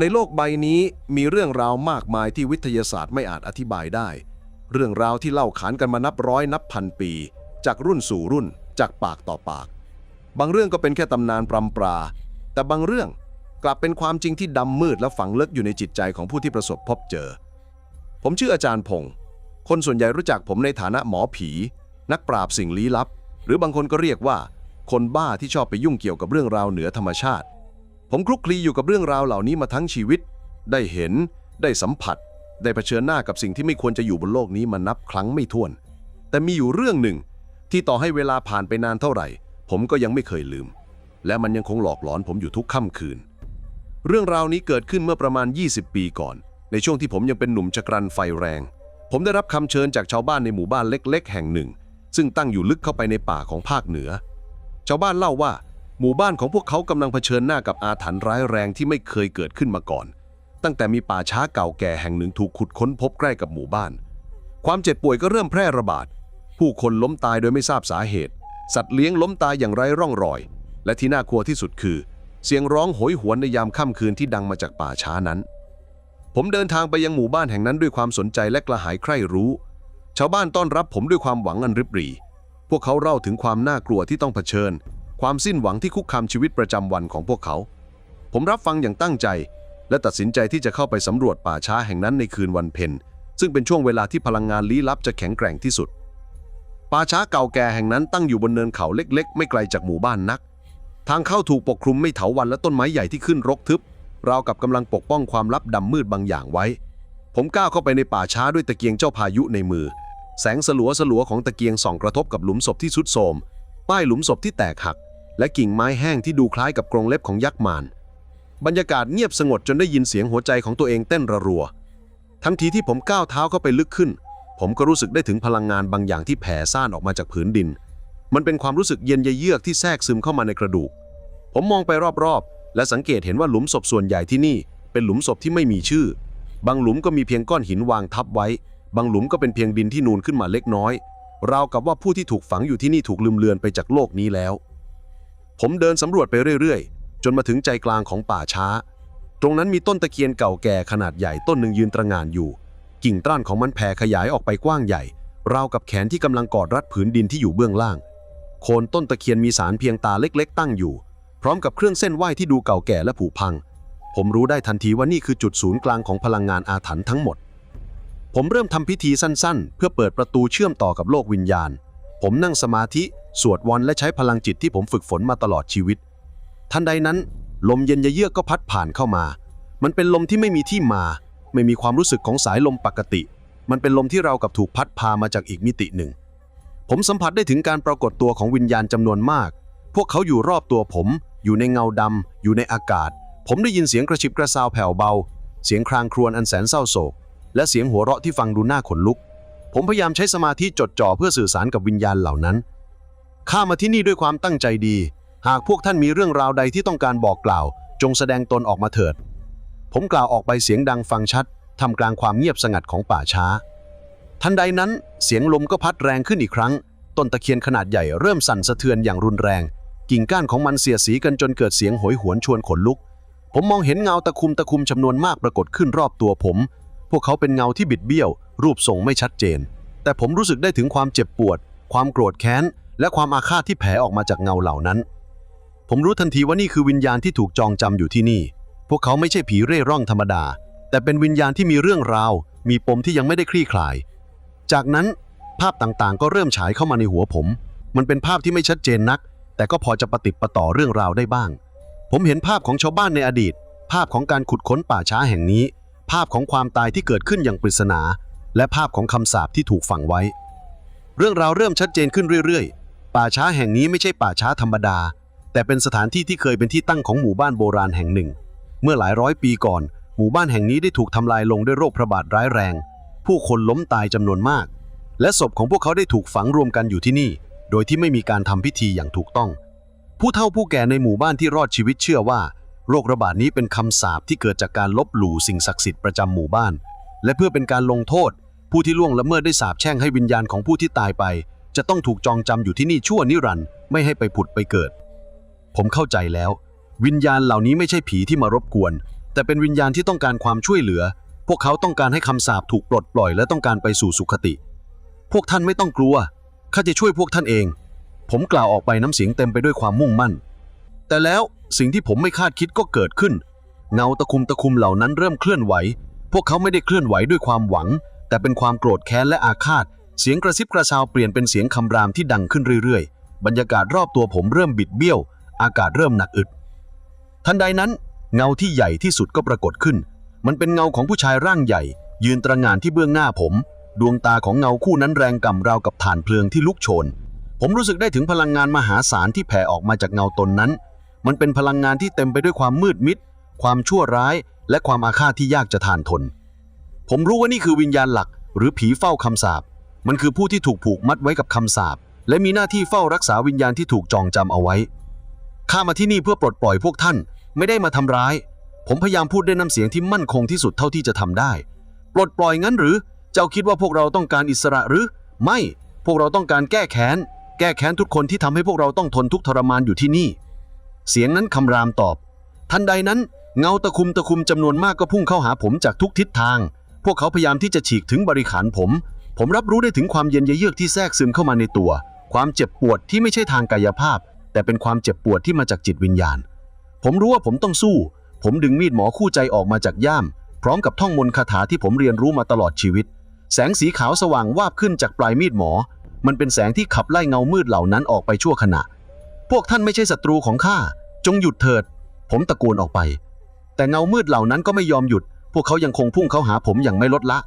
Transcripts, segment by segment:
ในโลกใบนี้มีเรื่องราวมากมายที่วิทยาศาสตร์ไม่อาจอธิบายได้ เรื่องราวที่เล่าขานกันมานับร้อยนับพันปี จากรุ่นสู่รุ่น จากปากต่อปาก บางเรื่องก็เป็นแค่ตำนานปรำปรา แต่บางเรื่องกลับเป็นความจริงที่ดำมืดและฝังลึกอยู่ในจิตใจของผู้ที่ประสบพบเจอ ผมชื่ออาจารย์พงศ์คนส่วนใหญ่รู้จักผมในฐานะหมอผี นักปราบสิ่งลี้ลับ หรือบางคนก็เรียกว่า คนบ้าที่ชอบไปยุ่งเกี่ยวกับเรื่องราวเหนือธรรมชาติ ผมคลุกคลีอยู่กับเรื่องราวเหล่านี้มาทั้งชีวิต ได้เห็น ได้สัมผัส ได้เผชิญหน้ากับสิ่งที่ไม่ควรจะอยู่บนโลกนี้มานับครั้งไม่ถ้วน แต่มีอยู่เรื่องหนึ่ง ที่ต่อให้เวลาผ่านไปนานเท่าไหร่ ผมก็ยังไม่เคยลืม และมันยังคงหลอกหลอนผมอยู่ทุกค่ำคืน เรื่องราวนี้เกิดขึ้นเมื่อประมาณ 20 ปีก่อน ในช่วงที่ผมยังเป็นหนุ่มจักรันไฟแรง ผมได้รับคำเชิญจากชาวบ้านในหมู่บ้านเล็ก ๆ แห่งหนึ่ง ซึ่งตั้งอยู่ลึกเข้าไปในป่าของภาคเหนือ ชาวบ้านเล่าว่า หมู่บ้านของพวกเขากำลังเผชิญหน้ากับอาถรรพ์ร้ายแรงที่ไม่เคยเกิดขึ้นมาก่อน ตั้งแต่มีป่าช้าเก่าแก่แห่งหนึ่งถูกขุดค้นพบใกล้กับหมู่บ้าน ความเจ็บป่วยก็เริ่มแพร่ระบาด ผู้คนล้มตายโดยไม่ทราบสาเหตุ สัตว์เลี้ยงล้มตายอย่างไร้ร่องรอย และที่น่ากลัวที่สุดคือ เสียงร้องโหยหวนในยามค่ำคืนที่ดังมาจากป่าช้านั้น ผมเดินทางไปยังหมู่บ้านแห่งนั้นด้วยความสนใจและกระหายใคร่รู้ ชาวบ้านต้อนรับผมด้วยความหวังอันริบหรี่ พวกเขาเล่าถึงความน่ากลัวที่ต้องเผชิญ ความสิ้นหวังที่คุกคามชีวิตประจำวันของพวกเขา ผมรับฟังอย่างตั้งใจ และตัดสินใจที่จะเข้าไปสำรวจป่าช้าแห่งนั้นในคืนวันเพ็ญซึ่งเป็นช่วงเวลาที่พลังงานลี้ลับจะแข็งแกร่งที่สุด ป่าช้าเก่าแก่แห่งนั้นตั้งอยู่บนเนินเขาเล็ก ๆ ไม่ไกลจากหมู่บ้านนัก ทางเข้าถูกปกคลุมไม่เถาวันและต้นไม้ใหญ่ที่ขึ้นรกทึบราวกับกำลังปกป้องความลับดำมืดบางอย่างไว้ ผมก้าวเข้าไปในป่าช้าด้วยตะเกียงเจ้าพายุในมือ แสงสลัวสลัวของตะเกียงส่องกระทบกับหลุมศพที่สุดโทมป้ายหลุมศพที่แตกหัก และกิ่งไม้แห้งที่ดูคล้ายกับกรงเล็บของยักษ์มารบรรยากาศเงียบสงบจนได้ยินเสียงหัวใจของตัวเองเต้นระรัว ทันทีที่ผมก้าวเท้าเข้าไปลึกขึ้น ผมก็รู้สึกได้ถึงพลังงานบางอย่างที่แผ่ซ่านออกมาจากผืนดิน มันเป็นความรู้สึกเย็นเยือกที่แทรกซึมเข้ามาในกระดูก ผมมองไปรอบๆ และสังเกตเห็นว่าหลุมศพส่วนใหญ่ที่นี่ เป็นหลุมศพที่ไม่มีชื่อ บางหลุมก็มีเพียงก้อนหินวางทับไว้ บางหลุมก็เป็นเพียงดินที่นูนขึ้นมาเล็กน้อย ราวกับว่าผู้ที่ถูกฝังอยู่ที่นี่ถูกลืมเลือนไปจากโลกนี้แล้ว ผมเดินสำรวจไปเรื่อยๆ จนมาถึงใจกลางของป่าช้า ตรงนั้นมีต้นตะเคียนเก่าแก่ขนาดใหญ่ต้นหนึ่งยืนตระหง่านอยู่ กิ่งต้านของมันแผ่ขยายออกไปกว้างใหญ่ ราวกับแขนที่กำลังกอดรัดผืนดินที่อยู่เบื้องล่าง โคนต้นตะเคียนมีสารเพียงตาเล็กๆ ตั้งอยู่ พร้อมกับเครื่องเส้นไหว้ที่ดูเก่าแก่และผุพัง ผมรู้ได้ทันทีว่านี่คือจุดศูนย์กลางของพลังงานอาถรรพ์ทั้งหมด ผมเริ่มทำพิธีสั้นๆ เพื่อเปิดประตูเชื่อมต่อกับโลกวิญญาณ ผมนั่งสมาธิ สวดวนและใช้พลังจิตที่ผมฝึกฝนมาตลอดชีวิต ทันใดนั้น ลมเย็นเยือกก็พัดผ่านเข้ามา มันเป็นลมที่ไม่มีที่มา ไม่มีความรู้สึกของสายลมปกติ มันเป็นลมที่เรากับถูกพัดพามาจากอีกมิติหนึ่ง ผมสัมผัสได้ถึงการปรากฏตัวของวิญญาณจำนวนมาก พวกเขาอยู่รอบตัวผม อยู่ในเงาดำอยู่ในอากาศ ผมได้ยินเสียงกระชิบกระซาวแผ่วเบา เสียงครางครวญอันแสนเศร้าโศก และเสียงหัวเราะที่ฟังดูน่าขนลุก ผมพยายามใช้สมาธิจดจ่อเพื่อสื่อสารกับวิญญาณเหล่านั้น ข้ามาที่นี่ด้วยความตั้งใจดี หากพวกท่านมีเรื่องราวใดที่ต้องการบอกกล่าว จงแสดงตนออกมาเถิด ผมกล่าวออกไปเสียงดังฟังชัดทำกลางความเงียบสงัดของป่าช้า ทันใดนั้นเสียงลมก็พัดแรงขึ้นอีกครั้ง ต้นตะเคียนขนาดใหญ่เริ่มสั่นสะเทือนอย่างรุนแรง กิ่งก้านของมันเสียสีกันจนเกิดเสียงโหยหวนชวนขนลุก ผมมองเห็นเงาตะคุมตะคุมจำนวนมากปรากฏขึ้นรอบตัวผม พวกเขาเป็นเงาที่บิดเบี้ยว รูปทรงไม่ชัดเจน แต่ผมรู้สึกได้ถึงความเจ็บปวด ความโกรธแค้น และความอาฆาตที่แผ่ออกมาจากเงาเหล่านั้น ผมรู้ทันทีว่านี่คือวิญญาณที่ถูกจองจำอยู่ที่นี่ พวกเขาไม่ใช่ผีเร่ร่อนธรรมดา แต่เป็นวิญญาณที่มีเรื่องราว มีปมที่ยังไม่ได้คลี่คลาย จากนั้นภาพต่างๆ ก็เริ่มฉายเข้ามาในหัวผม มันเป็นภาพที่ไม่ชัดเจนนัก แต่ก็พอจะประติดประต่อเรื่องราวได้บ้าง ผมเห็นภาพของชาวบ้านในอดีต ภาพของการขุดค้นป่าช้าแห่งนี้ ภาพของความตายที่เกิดขึ้นอย่างปริศนา และภาพของคำสาปที่ถูกฝังไว้ เรื่องราวเริ่มชัดเจนขึ้นเรื่อยๆ ป่าช้าแห่งนี้ไม่ใช่ป่าช้าธรรมดา แต่เป็นสถานที่ที่เคยเป็นที่ตั้งของหมู่บ้านโบราณแห่งหนึ่ง เมื่อหลายร้อยปีก่อน หมู่บ้านแห่งนี้ได้ถูกทำลายลงด้วยโรคระบาดร้ายแรง ผู้คนล้มตายจำนวนมาก และศพของพวกเขาได้ถูกฝังรวมกันอยู่ที่นี่ โดยที่ไม่มีการทำพิธีอย่างถูกต้อง ผู้เฒ่าผู้แก่ในหมู่บ้านที่รอดชีวิตเชื่อว่า โรคระบาดนี้เป็นคำสาปที่เกิดจากการลบหลู่สิ่งศักดิ์สิทธิ์ประจำหมู่บ้าน และเพื่อเป็นการลงโทษ ผู้ที่ล่วงละเมิดได้สาปแช่งให้วิญญาณของผู้ที่ตายไป จะต้องถูกจองจำอยู่ที่นี่ชั่วนิรันดร์ไม่ให้ไปผุดไปเกิด ผมเข้าใจแล้ว วิญญาณเหล่านี้ไม่ใช่ผีที่มารบกวน แต่เป็นวิญญาณที่ต้องการความช่วยเหลือ พวกเขาต้องการให้คำสาปถูกปลดปล่อยและต้องการไปสู่สุคติ พวกท่านไม่ต้องกลัวข้าจะช่วยพวกท่านเอง ผมกล่าวออกไปน้ำเสียงเต็มไปด้วยความมุ่งมั่น แต่แล้วสิ่งที่ผมไม่คาดคิดก็เกิดขึ้น เงาตะคุมตะคุมเหล่านั้นเริ่มเคลื่อนไหว พวกเขาไม่ได้เคลื่อนไหวด้วยความหวัง แต่เป็นความโกรธแค้นและอาฆาต เสียงกระซิบกระซาวเปลี่ยนเป็นเสียงคำรามที่ดังขึ้นเรื่อยๆ บรรยากาศรอบตัวผมเริ่มบิดเบี้ยว อากาศเริ่มหนักอึด ทันใดนั้น เงาที่ใหญ่ที่สุดก็ปรากฏขึ้น มันเป็นเงาของผู้ชายร่างใหญ่ ยืนตระงานที่เบื้องหน้าผม ดวงตาของเงาคู่นั้นแรงก่ำราวกับฐานเพลิงที่ลุกโชน ผมรู้สึกได้ถึงพลังงานมหาศาลที่แผ่ออกมาจากเงาตนนั้น มันเป็นพลังงานที่เต็มไปด้วยความมืดมิด ความชั่วร้าย และความอาฆาตที่ยากจะทานทน ผมรู้ว่านี่คือวิญญาณหลัก หรือผีเฝ้าคำสาป มันคือผู้ที่ถูกผูกมัดไว้กับคำสาปและมีหน้าที่เฝ้ารักษาวิญญาณที่ถูกจองจำเอาไว้ ข้ามาที่นี่เพื่อปลดปล่อยพวกท่าน ไม่ได้มาทำร้าย ผมพยายามพูดด้วยน้ำเสียงที่มั่นคงที่สุดเท่าที่จะทำได้ ปลดปล่อยงั้นหรือ เจ้าคิดว่าพวกเราต้องการอิสระหรือ ไม่ พวกเราต้องการแก้แค้น แก้แค้นทุกคนที่ทำให้พวกเราต้องทนทุกทรมานอยู่ที่นี่ เสียงนั้นคำรามตอบ ทันใดนั้น เงาตะคุมตะคุมจำนวนมากก็พุ่งเข้าหาผมจากทุกทิศทาง พวกเขาพยายามที่จะฉีกถึงบริขารผม ผมรับรู้ได้ถึงความเย็นเยือกที่แทรกซึมเข้ามาในตัว ความเจ็บปวดที่ไม่ใช่ทางกายภาพ แต่เป็นความเจ็บปวดที่มาจากจิตวิญญาณ ผมรู้ว่าผมต้องสู้ ผมดึงมีดหมอคู่ใจออกมาจากย่าม พร้อมกับท่องมนต์คาถาที่ผมเรียนรู้มาตลอดชีวิต แสงสีขาวสว่างวาบขึ้นจากปลายมีดหมอ มันเป็นแสงที่ขับไล่เงามืดเหล่านั้นออกไปชั่วขณะ พวกท่านไม่ใช่ศัตรูของข้า จงหยุดเถิด ผมตะโกนออกไป แต่เงามืดเหล่านั้นก็ไม่ยอมหยุด พวกเขายังคงพุ่งเข้าหาผมอย่างไม่ลดละ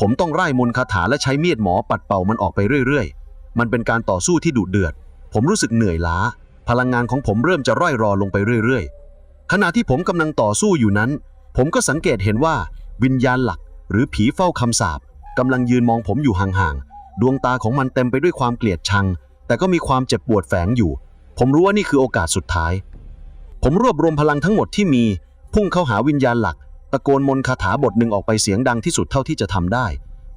ผมต้องไล่มนคาถาและใช้มีดหมอปัดเป่ามันออกไปเรื่อยๆ มันเป็นการต่อสู้ที่ดุเดือด ผมรู้สึกเหนื่อยล้า พลังงานของผมเริ่มจะร่อยรอลงไปเรื่อยๆ ขณะที่ผมกำลังต่อสู้อยู่นั้น ผมก็สังเกตเห็นว่าวิญญาณหลัก หรือผีเฝ้าคำสาปกำลังยืนมองผมอยู่ห่างๆ ดวงตาของมันเต็มไปด้วยความเกลียดชัง แต่ก็มีความเจ็บปวดแฝงอยู่ ผมรู้ว่านี่คือโอกาสสุดท้าย ผมรวบรวมพลังทั้งหมดที่มี พุ่งเข้าหาวิญญาณหลัก ตะโกนมนคาถาบทหนึ่งออกไปเสียงดังที่สุดเท่าที่จะทำได้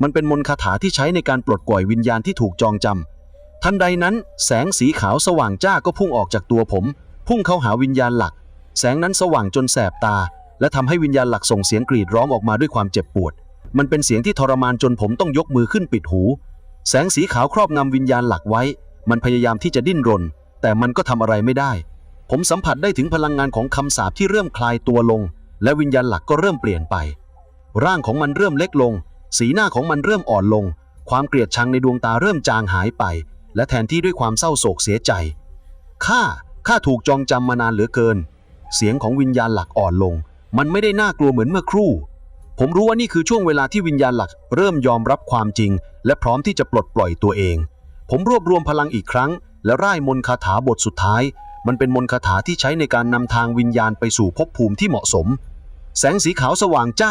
มันเป็นมนคาถาที่ใช้ในการปลดปล่อยวิญญาณที่ถูกจองจำทันใดนั้น แสงสีขาวสว่างจ้าก็พุ่งออกจากตัวผม พุ่งเข้าหาวิญญาณหลัก แสงนั้นสว่างจนแสบตา และทำให้วิญญาณหลักส่งเสียงกรีดร้องออกมาด้วยความเจ็บปวด มันเป็นเสียงที่ทรมานจนผมต้องยกมือขึ้นปิดหู แสงสีขาวครอบงำวิญญาณหลักไว้ มันพยายามที่จะดิ้นรน แต่มันก็ทำอะไรไม่ได้ ผมสัมผัสได้ถึงพลังงานของคำสาปที่เริ่มคลายตัวลง และวิญญาณหลักก็เริ่มเปลี่ยนไป ร่างของมันเริ่มเล็กลง สีหน้าของมันเริ่มอ่อนลง ความเกลียดชังในดวงตาเริ่มจางหายไป และแทนที่ด้วยความเศร้าโศกเสียใจ ข้า ข้าถูกจองจำมานานเหลือเกิน เสียงของวิญญาณหลักอ่อนลง มันไม่ได้น่ากลัวเหมือนเมื่อครู่ ผมรู้ว่านี่คือช่วงเวลาที่วิญญาณหลัก เริ่มยอมรับความจริง และพร้อมที่จะปลดปล่อยตัวเอง ผมรวบรวมพลังอีกครั้ง และร่ายมนต์คาถาบทสุดท้าย มันเป็นมนต์คาถาที่ใช้ในการนำทางวิญญาณไปสู่ภพภูมิที่เหมาะสม แสงสีขาวสว่างจ้า